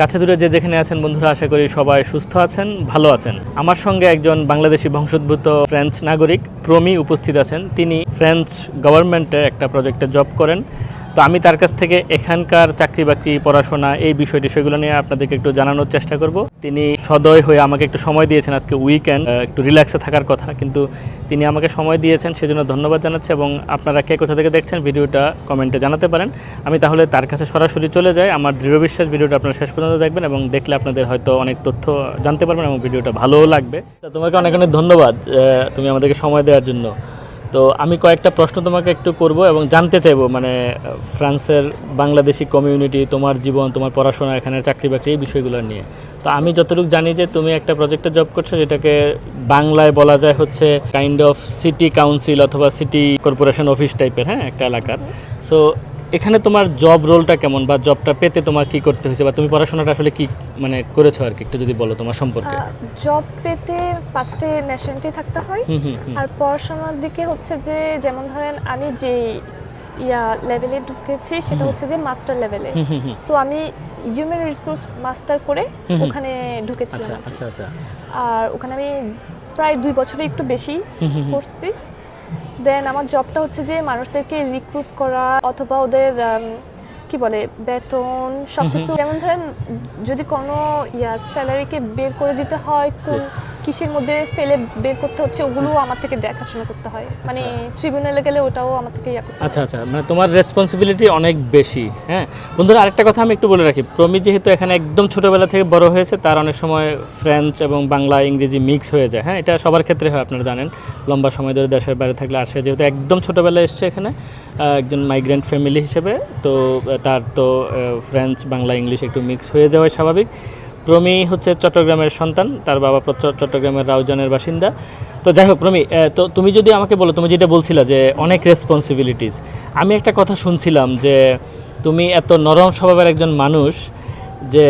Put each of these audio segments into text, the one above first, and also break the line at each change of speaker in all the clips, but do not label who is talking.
কাছে দূরে যে যেখানে আছেন বন্ধুরা, আশা করি সবাই সুস্থ আছেন, ভালো আছেন। আমার সঙ্গে একজন বাংলাদেশি বংশোদ্ভূত ফ্রেঞ্চ নাগরিক, প্রমি উপস্থিত আছেন। তিনি ফ্রেঞ্চ গভর্নমেন্টের একটা প্রজেক্টে জব করেন। তো আমি তার কাছ থেকে এখানকার চাকরি বাকরি, পড়াশোনা, এই বিষয় টিষয়গুলো নিয়ে আপনাদেরকে একটু জানানোর চেষ্টা করব। তিনি সদয় হয়ে আমাকে একটু সময় দিয়েছেন আজকে উইকেন্ড একটু রিল্যাক্সে থাকার কথা। কিন্তু তিনি আমাকে সময় দিয়েছেন, সেজন্য ধন্যবাদ জানাচ্ছি এবং আপনারা কে কোথা থেকে দেখছেন ভিডিওটা কমেন্টে জানাতে পারেন। আমি তাহলে তার কাছে সরাসরি চলে যাই। আমার দৃঢ় বিশ্বাস ভিডিওটা আপনারা শেষ পর্যন্ত দেখবেন এবং দেখলে আপনাদের হয়তো অনেক তথ্য জানতে পারবেন এবং ভিডিওটা ভালোও লাগবে। তোমাকে অনেক অনেক ধন্যবাদ তুমি আমাদেরকে সময় দেওয়ার জন্য। তো আমি কয়েকটা প্রশ্ন তোমাকে একটু করব এবং জানতে চাইব মানে ফ্রান্সের বাংলাদেশি কমিউনিটি তোমার জীবন, তোমার পড়াশোনা এখানে চাকরি বাকরি, এই বিষয়গুলো নিয়ে। তো আমি যতটুকু জানি যে তুমি একটা প্রজেক্টে জব করছ, যেটাকে বাংলায় বলা যায় হচ্ছে কাইন্ড অফ সিটি কাউন্সিল অথবা সিটি কর্পোরেশন অফিস টাইপের হ্যাঁ একটা এলাকার। সো এখানে তোমার জব রোলটা কেমন বা জবটা পেতে তোমার কি করতে হয়েছে বা তুমি পড়াশোনাটা আসলে কি মানে করেছ আর কি? একটু যদি বলো তোমার সম্পর্কে।
জব পেতে ফার্স্টে ন্যাশনালিটি থাকতে হয়। আর পড়াশোনার দিকে হচ্ছে যে যেমন ধরেন আমি যে ইয়া লেভেলে ঢুকেছি সেটা হচ্ছে যে মাস্টার লেভেলে। সো আমি হিউম্যান রিসোর্স মাস্টার করে। ওখানে
আচ্ছা
ঢুকেছিলাম
আচ্ছা আচ্ছা।
আর ওখানে আমি প্রায় দুই বছরে একটু বেশি। করছি। দেন আমার জবটা হচ্ছে যে মানুষদেরকে রিক্রুট করা অথবা ওদের কি বলে বেতন সব কিছু যেমন ধরেন যদি কোনো ইয়া স্যালারিকে বের করে দিতে হয় কোন কিসের মধ্যে ফেলে বের করতে হচ্ছে ওগুলো আমার থেকে দেখাশোনা করতে হয়। মানে ট্রিবিউনালে গেলে ওটাও আমার থেকে ইয়া করতে
আচ্ছা আচ্ছা মানে তোমার রেসপন্সিবিলিটি অনেক বেশি হ্যাঁ? বন্ধুরা আরেকটা কথা আমি একটু বলে রাখি। প্রমি যেহেতু এখানে একদম ছোটোবেলা থেকে বড় হয়েছে তার অনেক সময় ফ্রেঞ্চ এবং বাংলা ইংরেজি মিক্স হয়ে যায় হ্যাঁ? এটা সবার ক্ষেত্রে হয় আপনারা জানেন। লম্বা সময় ধরে দেশের বাইরে থাকলে আসে। যেহেতু একদম ছোটোবেলায় এসছে এখানে একজন মাইগ্রেন্ট ফ্যামিলি হিসেবে তো তার তো ফ্রেঞ্চ বাংলা ইংলিশ একটু মিক্স হয়ে যাওয়াই স্বাভাবিক। প্রমি হচ্ছে চট্টগ্রামের সন্তান, তার বাবা চট্টগ্রামের রাউজানের বাসিন্দা। তো যাই হোক প্রমি তো তুমি যদি আমাকে বলো, তুমি যেটা বলছিলা যে অনেক রেসপন্সিবিলিটিস আমি একটা কথা শুনছিলাম যে তুমি এত নরম স্বভাবের একজন মানুষ যে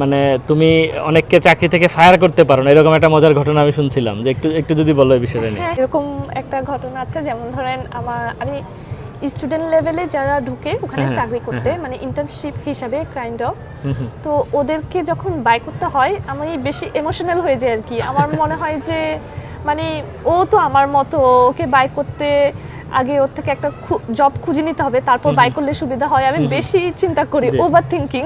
মানে তুমি অনেককে চাকরি থেকে ফায়ার করতে পারো না, এরকম একটা মজার ঘটনা আমি শুনছিলাম। যে একটু একটু যদি বলো এই বিষয়টা নিয়ে।
হ্যাঁ এরকম একটা ঘটনা আছে, যেমন ধরেন আমার, আমি স্টুডেন্ট লেভেলে যারা ঢুকে ওখানে
হ্যাঁ,
চাকরি করতে
হ্যাঁ।
মানে ইন্টার্নশিপ হিসাবে কাইন্ড অফ। তো ওদেরকে যখন বাই করতে হয় আমি বেশি ইমোশনাল হয়ে যাই আর কি আমার মনে হয় যে মানে ও তো আমার মতো ওকে বাই করতে আগে ওর থেকে একটা জব খুঁজে নিতে হবে তারপর বাই করলে সুবিধা হয়। আমি বেশি চিন্তা করি। ওভার থিঙ্কিং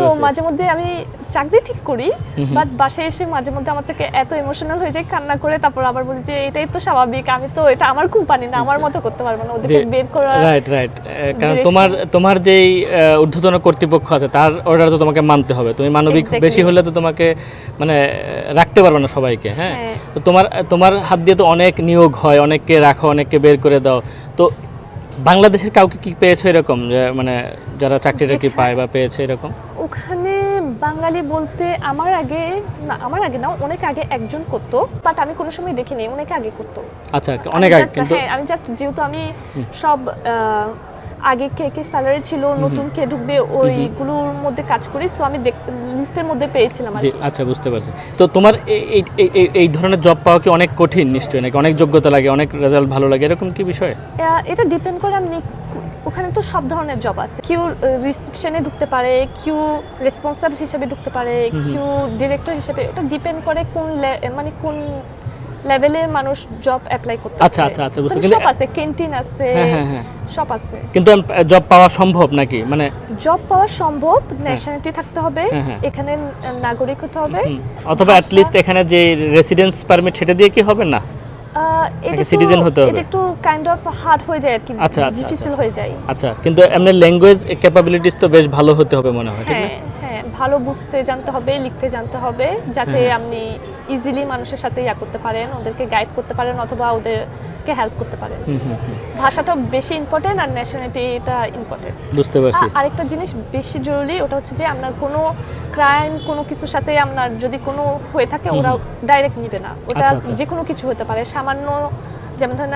তো মাঝে মধ্যে আমি চাকরি ঠিক করি বাট বাসায় এসে মাঝে মধ্যে আমার থেকে এত ইমোশনাল হয়ে যায় কান্না করে তারপর আবার বলি যে এটাই তো স্বাভাবিক আমি তো এটা আমার কোম্পানি না আমার মতো করতে পারব না। ওদেরকে বের করা
রাইট রাইট কারণ তোমার তোমার যেই ঊর্ধ্বতন কর্তৃপক্ষ আছে তার অর্ডার তো তোমাকে মানতে হবে। তুমি মানবিক বেশি হলে তো তোমাকে মানে রাখতে পারবে না সবাইকে হ্যাঁ?
হ্যাঁ।
তো তোমার তোমার হাত দিয়ে তো অনেক নিয়োগ হয় অনেককে রাখো অনেককে বের করে দাও। তো বাংলাদেশের কাউকে কি পেয়েছ এরকম? যে মানে যারা চাকরি
চাকরি
পায় বা পেয়েছে এরকম?
ওখানে বাঙালি বলতে আমার আগে না আমার আগে না অনেক আগে একজন করত বাট আমি কোনো সময় দেখিনি অনেক আগে করত।
আচ্ছা অনেক আগে কিন্তু
হ্যাঁ আমি জাস্ট যেহেতু আমি সব আগে কে কে স্যালারি ছিল নতুন কে ঢুকবে ওইগুলোর মধ্যে কাজ করি। সো আমি লিস্টের মধ্যে পেয়েছিলাম আর
আচ্ছা বুঝতে পারছি। তো তোমার এই- এই ধরনের জব পাওয়া কি অনেক কঠিন নিশ্চয়ই? নাকি অনেক যোগ্যতা লাগে অনেক রেজাল্ট ভালো লাগে? এরকম কি বিষয়?
এটা ডিপেন্ড করে আপনি ওখানে তো সব ধরনের জব আছে। কিউ রিসেপশনে ঢুকতে পারে কিউ রেসপন্সিবল হিসেবে ঢুকতে পারে কিউ ডিরেক্টর হিসেবে। ওটা ডিপেন্ড করে কোন মানে কোন লেভেলে মানুষ জব অ্যাপ্লাই করতে
আচ্ছা, আচ্ছা, আচ্ছা, বুঝতে-
সব আছে ক্যান্টিন আছে
হ্যাঁ, হ্যাঁ, হ্যাঁ।
সব আছে।
কিন্তু জব পাওয়া সম্ভব নাকি? মানে
জব পাওয়া সম্ভব ন্যাশনালিটি থাকতে হবে
হ্যাঁ, হ্যাঁ।
এখানে নাগরিক হতে হবে।
অথবা
অ্যাট
অ্যাটলিস্ট এখানে যে রেসিডেন্স পারমিট সেটা দিয়ে কি হবে? না।
এটা
নাকি হতে হবে?
এটা একটু কাইন্ড অফ হার্ড হয়ে যায় আর কি
আচ্ছা, আচ্ছা,
ডিফিসিল হয়ে যায়।
আচ্ছা কিন্তু এমনি ল্যাঙ্গুয়েজ ক্যাপাবিলিটিস তো বেশ ভালো হতে হবে মনে হয়
হ্যাঁ হ্যাঁ ভালো বুঝতে জানতে হবে লিখতে জানতে হবে যাতে
হ্যাঁ।
আপনি ইজিলি মানুষের সাথে ইয়া করতে পারেন ওদেরকে গাইড করতে পারেন অথবা ওদেরকে হেল্প করতে পারেন। ভাষাটা বেশি ইম্পর্টেন্ট আর ন্যাশনালিটিটা ইম্পর্টেন্ট
বুঝতে পারছি।
আরেকটা জিনিস বেশি জরুরি ওটা হচ্ছে যে আপনার কোনো ক্রাইম কোনো কিছুর সাথে আপনার যদি কোনো হয়ে থাকে ওরা ডাইরেক্ট নিবে না। ওটা
আচ্ছা, আচ্ছা।
যে কোনো কিছু হতে পারে সামান্য যেমন ধরেন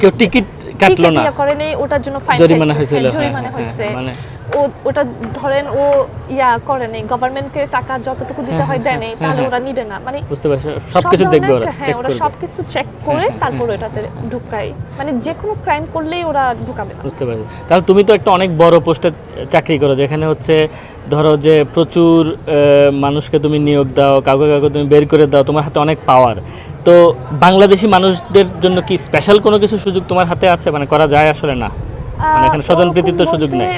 কেউ টিকিট কাটলো না।
করেনি করে ওটার জন্য ফাইন
জরিমানা হয়েছিল হ্যাঁ,
জরিমানা
হ্যাঁ,
হয়েছে।
হ্যাঁ, মানে
ও- ওটা ধরেন ও ইয়া করে নেই গভর্নমেন্টকে টাকা যতটুকু দিতে হয় দেয় নেই তাহলে ওরা নিবে না। মানে
বুঝতে পারছ সবকিছু
সব
দেখবে ওরা
হ্যাঁ ওরা সবকিছু চেক করে তারপর এটাতে ঢুকায়। মানে যে কোনো ক্রাইম করলেই ওরা ঢুকাবে না।
বুঝতে পারছি। তাহলে তুমি তো একটা অনেক বড় পোস্টে চাকরি করো যেখানে হচ্ছে ধরো যে প্রচুর মানুষকে তুমি নিয়োগ দাও কাউকে কাউকে তুমি বের করে দাও তোমার হাতে অনেক পাওয়ার তো বাংলাদেশি মানুষদের জন্য কি স্পেশাল কোনো কিছু সুযোগ তোমার হাতে আছে? মানে করা যায় আসলে না? মানে এখানে স্বজন
প্রীতিত্ব
সুযোগ নেই।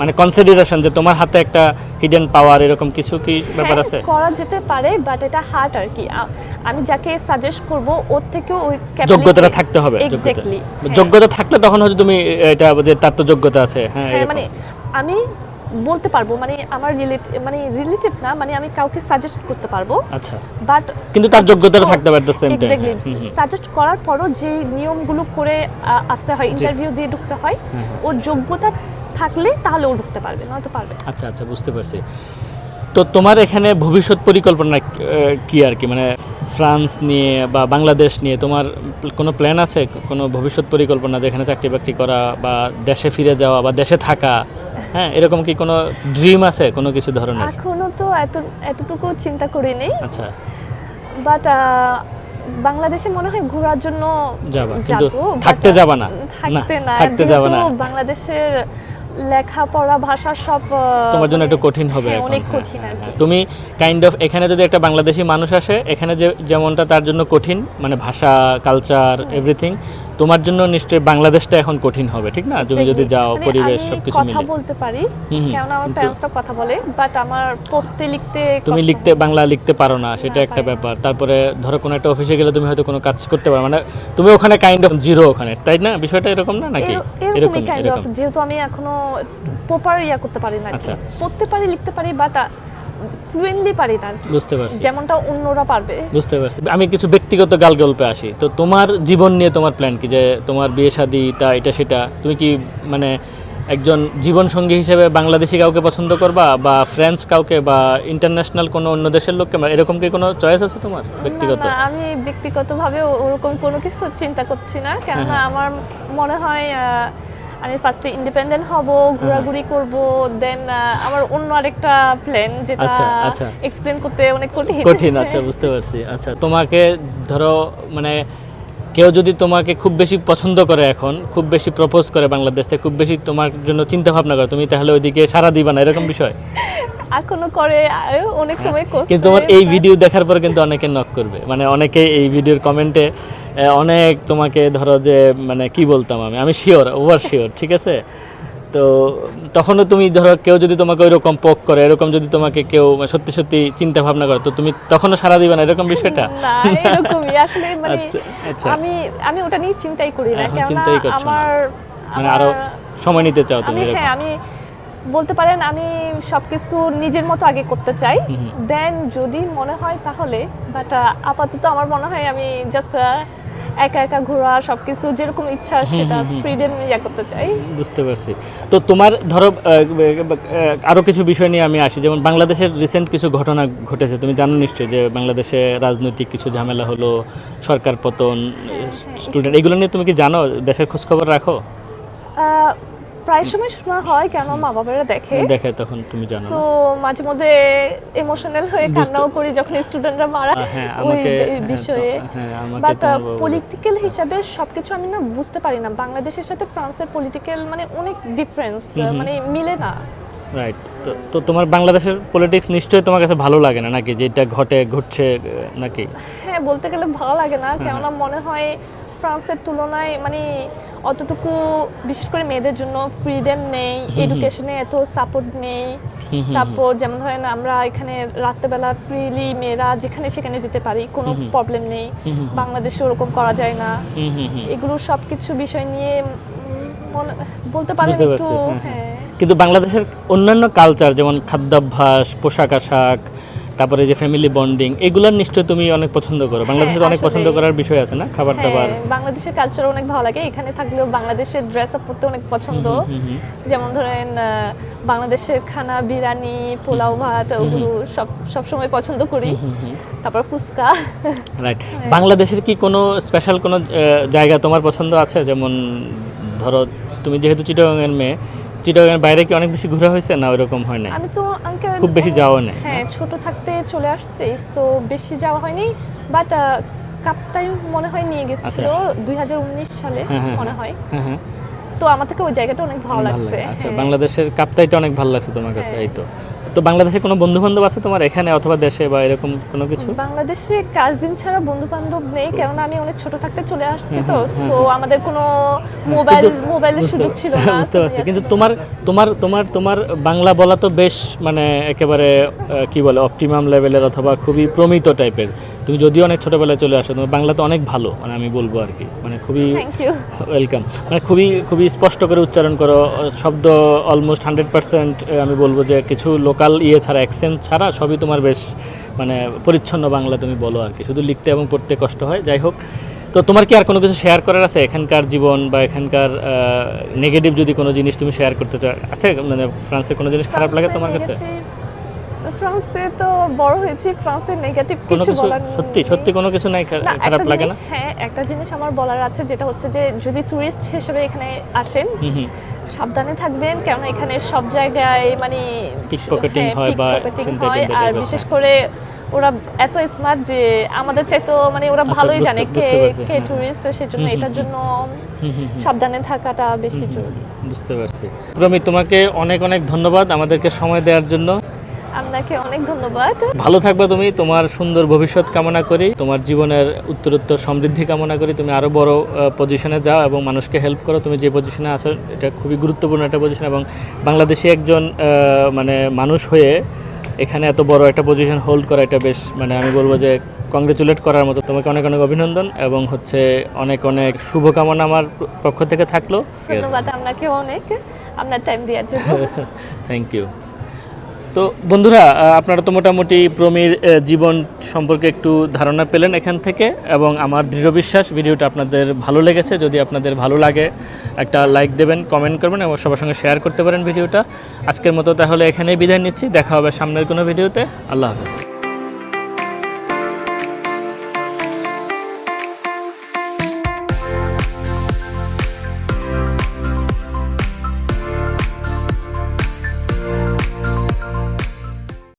মানে কনসিডারেশন যে তোমার হাতে একটা হিডেন পাওয়ার এরকম কিছু কি ব্যাপার
হ্যাঁ,
আছে?
করা যেতে পারে বাট এটা হার্ট আর কি। আমি যাকে সাজেস্ট করব ওর থেকেও ওই
যোগ্যতাটা থাকতে হবে যোগ্যতা। থাকলে তখন হয়তো তুমি এটা যে তার তো যোগ্যতা আছে হ্যাঁ
হ্যাঁ মানে আমি বলতে পারব মানে আমার রিলেটিভ মানে রিলেটিভ না মানে আমি কাউকে সাজেস্ট করতে পারব।
আচ্ছা।
বাট
কিন্তু তার যোগ্যতাটা থাকতে হবে দ্য সেম
এক্স্যাক্টলি সাজেস্ট করার পরও যে নিয়মগুলো করে আসতে হয় ইন্টারভিউ দিয়ে ঢুকতে হয়
হ্যাঁ,
ওর যোগ্যতা থাকলে তাহলে ও ঢুকতে পারবে নয়তো পারবে
আচ্ছা আচ্ছা বুঝতে পারছি। তো তোমার এখানে ভবিষ্যৎ পরিকল্পনা কি আর কি? মানে ফ্রান্স নিয়ে বা বাংলাদেশ নিয়ে তোমার কোনো প্ল্যান আছে? কোনো ভবিষ্যৎ পরিকল্পনা যেখানে চাকরি বাকরি করা বা দেশে ফিরে যাওয়া বা দেশে থাকা? হ্যাঁ এরকম কি কোনো ড্রিম আছে কোনো কিছু ধরনের?
এখনও তো এত এতটুকু চিন্তা করিনি।
আচ্ছা।
বাট বাংলাদেশে মনে হয় ঘোরার জন্য
যাবা, থাকতে যাবা না।
থাকতে
না থাকতে যাবা না।
বাংলাদেশের লেখাপড়া ভাষা সব
তোমার জন্য একটু কঠিন হবে
হ্যাঁ, অনেক
হ্যাঁ,
কঠিন
হ্যাঁ,
আর কি।
তুমি কাইন্ড অফ এখানে যদি একটা বাংলাদেশি মানুষ আসে এখানে যে যেমনটা তার জন্য কঠিন মানে ভাষা কালচার এভরিথিং তোমার জন্য নিশ্চয়ই বাংলাদেশটা এখন কঠিন হবে ঠিক না? তুমি যদি যাও
মানে
পরিবেশ সবকিছু
কথা বলতে পারি
হুম,
আমার প্যারেন্টসরা কথা বলে বাট আমার পড়তে লিখতে
তুমি লিখতে বাংলা লিখতে পারো না সেটা একটা ব্যাপার। তারপরে ধরো কোনো একটা অফিসে গেলে তুমি হয়তো কোনো কাজ করতে পারো মানে তুমি ওখানে কাইন্ড অফ জিরো ওখানে তাই না? বিষয়টা এরকম না নাকি? এরকম
কাইন্ড অফ যেহেতু আমি এখনও প্রপার ইয়া করতে পারি না
আচ্ছা।
পড়তে পারি লিখতে পারি বাট ফ্লুয়েন্টলি পারি না
বুঝতে পারছি।
যেমনটা অন্যরা পারবে।
বুঝতে পারছি। আমি কিছু ব্যক্তিগত গাল গল্পে আসি। তো তোমার জীবন নিয়ে তোমার প্ল্যান কি? যে তোমার বিয়ে শাদী তা এটা সেটা তুমি কি মানে একজন জীবন সঙ্গী হিসেবে বাংলাদেশি কাউকে পছন্দ করবা বা ফ্রেঞ্চ কাউকে বা ইন্টারন্যাশনাল কোনো অন্য দেশের লোককে? এরকম কি কোনো চয়েস আছে তোমার ব্যক্তিগত?
আমি ব্যক্তিগতভাবে ওরকম কোনো কিছু চিন্তা করছি না। কেননা
হ্যাঁ।
আমার মনে হয় আমি ফার্স্টে ইন্ডিপেন্ডেন্ট হব ঘোরাঘুরি করব দেন আমার অন্য আরেকটা প্ল্যান যেটা
আচ্ছা, আচ্ছা।
এক্সপ্লেন করতে অনেক কঠিন।
কঠিন আচ্ছা বুঝতে পারছি। আচ্ছা তোমাকে ধরো মানে কেউ যদি তোমাকে খুব বেশি পছন্দ করে এখন খুব বেশি প্রপোজ করে বাংলাদেশে খুব বেশি তোমার জন্য চিন্তা ভাবনা করে তুমি তাহলে ওইদিকে সারা দিবা না এরকম বিষয়?
এখনও করে অনেক সময় করছে
কিন্তু তোমার এই ভিডিও দেখার পর কিন্তু অনেকে নক করবে। মানে অনেকে এই ভিডিওর কমেন্টে অনেক তোমাকে ধরো যে মানে কি বলতাম আমি? আমি শিওর ওভার শিওর ঠিক আছে? তো তখনও তুমি ধরো কেউ যদি তোমাকে ওইরকম পোক করে এরকম যদি তোমাকে কেউ সত্যি সত্যি চিন্তা ভাবনা করে তো তুমি তখনও সারা দিবে না এরকম বিষয়টা?
এরকমই। আসলে মানে
আচ্ছা, আচ্ছা।
আমি আমি ওটা নিয়ে চিন্তাই করি না
এখন চিন্তাই করছ
আমার
মানে
আরও
সময় নিতে চাও তুমি
হ্যাঁ আমি বলতে পারেন আমি সবকিছু নিজের মতো আগে করতে চাই। দেন যদি মনে হয় তাহলে বাট আপাতত আমার মনে হয় আমি জাস্ট একা একা ঘোরা সবকিছু যেরকম ইচ্ছা সেটা ফ্রিডম ইয়া করতে চাই।
বুঝতে পারছি। তো তোমার ধরো আহ, আহ, আরও কিছু বিষয় নিয়ে আমি আসি। যেমন বাংলাদেশের রিসেন্ট কিছু ঘটনা ঘটেছে। তুমি জানো নিশ্চয়ই যে বাংলাদেশে রাজনৈতিক কিছু ঝামেলা হলো সরকার পতন স্টুডেন্ট এগুলো নিয়ে তুমি কি জানো? দেশের খোঁজ খবর রাখো
প্রায় সময় শোনা হয় কেন মা বাবারা দেখে।
দেখে তখন তুমি জানো
তো মাঝে মধ্যে ইমোশনাল হয়ে কান্নাও করি যখন স্টুডেন্টরা মারা
হ্যাঁ
ওই
হ্যাঁ,
বিষয়ে।
হ্যাঁ আমাকে
বাট। পলিটিক্যাল হিসাবে সবকিছু আমি না বুঝতে পারি না। বাংলাদেশের সাথে ফ্রান্সের পলিটিক্যাল মানে অনেক ডিফারেন্স মানে মিলে না।
রাইট তো তো তোমার বাংলাদেশের পলিটিক্স নিশ্চয়ই তোমার কাছে ভালো লাগে না নাকি? যেটা ঘটে ঘটছে নাকি?
হ্যাঁ বলতে গেলে ভালো লাগে না। কেননা মনে হয় ফ্রান্সের তুলনায় মানে অতটুকু বিশেষ করে মেয়েদের জন্য ফ্রিডম নেই এডুকেশনে এত সাপোর্ট নেই। তারপর যেমন ধরেন আমরা এখানে রাত্রেবেলা ফ্রিলি মেয়েরা যেখানে সেখানে যেতে পারি কোনো প্রবলেম নেই। বাংলাদেশে ওরকম করা যায় না। এগুলো সবকিছু বিষয় নিয়ে বলতে পারেন একটু
হ্যাঁ। কিন্তু বাংলাদেশের অন্যান্য কালচার যেমন খাদ্যাভ্যাস পোশাক আশাক তারপরে যে ফ্যামিলি বন্ডিং এগুলোর নিশ্চয় তুমি অনেক পছন্দ করো। বাংলাদেশের অনেক পছন্দ করার বিষয় আছে না? খাবার দাবার।
হ্যাঁ বাংলাদেশের কালচার অনেক ভালো লাগে। এখানে থাকলেও বাংলাদেশের ড্রেস আপ করতে অনেক পছন্দ। যেমন ধরেন বাংলাদেশের খানা বিরিয়ানি পোলাও ভাত ওগুলো সব সব সময় পছন্দ করি। তারপর ফুচকা।
রাইট বাংলাদেশের কি কোনো স্পেশাল কোনো জায়গা তোমার পছন্দ আছে? যেমন ধরো তুমি যেহেতু চিটাগাংয়ের মেয়ে চিটাগাংয়ের বাইরে কি অনেক বেশি ঘোরা হয়েছে না ওইরকম হয় না
আমি তো আঙ্কেল
খুব বেশি যাওয়া নেই,
হ্যাঁ ছোট থাকতে চলে আসছে সো বেশি যাওয়া হয়নি বাট কাপ্তাই মনে হয় নিয়ে গেছিল দুই সালে
হ্যাঁ, হ্যাঁ,
মনে হয়।
হ্যাঁ
তো আমার থেকে ওই জায়গাটা অনেক ভালো লাগছে
আচ্ছা। বাংলাদেশের কাপ্তাইটা অনেক ভালো লাগছে তোমার কাছে। এই তো। তো বাংলাদেশে কোনো বন্ধু বান্ধব আছে তোমার এখানে অথবা দেশে বা এরকম কোনো কিছু?
বাংলাদেশে কাজ দিন ছাড়া বন্ধু বান্ধব নেই কেননা আমি অনেক ছোট থাকতে চলে আসছি
হ্যাঁ,
তো
হ্যাঁ,
সো আমাদের কোনো মোবাইল মোবাইলের সুযোগ ছিল না
বুঝতে
কোনো
পারছি। কিন্তু তোমার তোমার তোমার তোমার বাংলা বলা তো বেশ মানে একেবারে কি বলে অপটিমাম লেভেলের অথবা খুবই প্রমিত টাইপের তুমি যদিও অনেক ছোটবেলায় চলে আসো তোমার বাংলা তো অনেক ভালো মানে আমি বলব আর কি। মানে খুবই ওয়েলকাম মানে খুবই খুবই স্পষ্ট করে উচ্চারণ করো শব্দ অলমোস্ট হান্ড্রেড পার্সেন্ট আমি বলব যে কিছু লোকাল ইয়ে ছাড়া অ্যাকসেন্ট ছাড়া সবই তোমার বেশ মানে পরিচ্ছন্ন বাংলা তুমি বলো আর কি। শুধু লিখতে এবং পড়তে কষ্ট হয় যাই হোক। তো তোমার কি আর কোনো কিছু শেয়ার করার আছে? এখানকার জীবন বা এখানকার নেগেটিভ যদি কোনো জিনিস তুমি শেয়ার করতে চাও আছে? মানে ফ্রান্সের কোনো জিনিস খারাপ লাগে তোমার কাছে?
ফ্রান্সে তো বড় হয়েছি ফ্রান্সে নেগেটিভ কিছু বলার
সত্যি সত্যি কোনো কিছু নাই খারাপ লাগে না?
হ্যাঁ একটা জিনিস আমার বলার আছে যেটা হচ্ছে যে যদি ট্যুরিস্ট হিসেবে এখানে আসেন সাবধানে থাকবেন কেননা এখানে সব জায়গায় মানে
Pickpocketing
হ্যাঁ,
হয় বা
হয় আর বিশেষ করে ওরা এত স্মার্ট যে আমাদের চাইতো মানে ওরা
আচ্ছা,
ভালোই জানে কে কে
হ্যাঁ।
ট্যুরিস্ট সেজন্য এটার জন্য। সাবধানে থাকাটা বেশি জরুরি।
বুঝতে পারছি। প্রমি তোমাকে অনেক অনেক ধন্যবাদ আমাদেরকে সময় দেওয়ার জন্য।
আপনাকে অনেক ধন্যবাদ।
ভালো থাকবে তুমি তোমার সুন্দর ভবিষ্যৎ কামনা করি তোমার জীবনের উত্তরোত্তর সমৃদ্ধি কামনা করি তুমি আরও বড় পজিশনে যাও এবং মানুষকে হেল্প করো তুমি যে পজিশনে আছো এটা খুবই গুরুত্বপূর্ণ একটা পজিশন এবং বাংলাদেশে একজন মানে মানুষ হয়ে এখানে এত বড় একটা পজিশন হোল্ড করা এটা বেশ মানে আমি বলব যে কংগ্রেচুলেট করার মতো। তোমাকে অনেক অনেক অভিনন্দন এবং হচ্ছে অনেক অনেক শুভকামনা আমার পক্ষ থেকে থাকল।
ধন্যবাদ আপনাকে অনেক। আপনার টাইম দেওয়ার জন্য।
থ্যাংক ইউ তো বন্ধুরা আপনারা তো মোটামুটি প্রমির জীবন সম্পর্কে একটু ধারণা পেলেন এখান থেকে এবং আমার দৃঢ় বিশ্বাস, ভিডিওটা আপনাদের ভালো লেগেছে। যদি আপনাদের ভালো লাগে, একটা লাইক দেবেন, কমেন্ট করবেন এবং সবার সঙ্গে শেয়ার করতে পারেন ভিডিওটা। আজকের মতো তাহলে এখানেই বিদায় নিচ্ছি। দেখা হবে সামনের কোনো ভিডিওতে। আল্লাহ হাফেজ।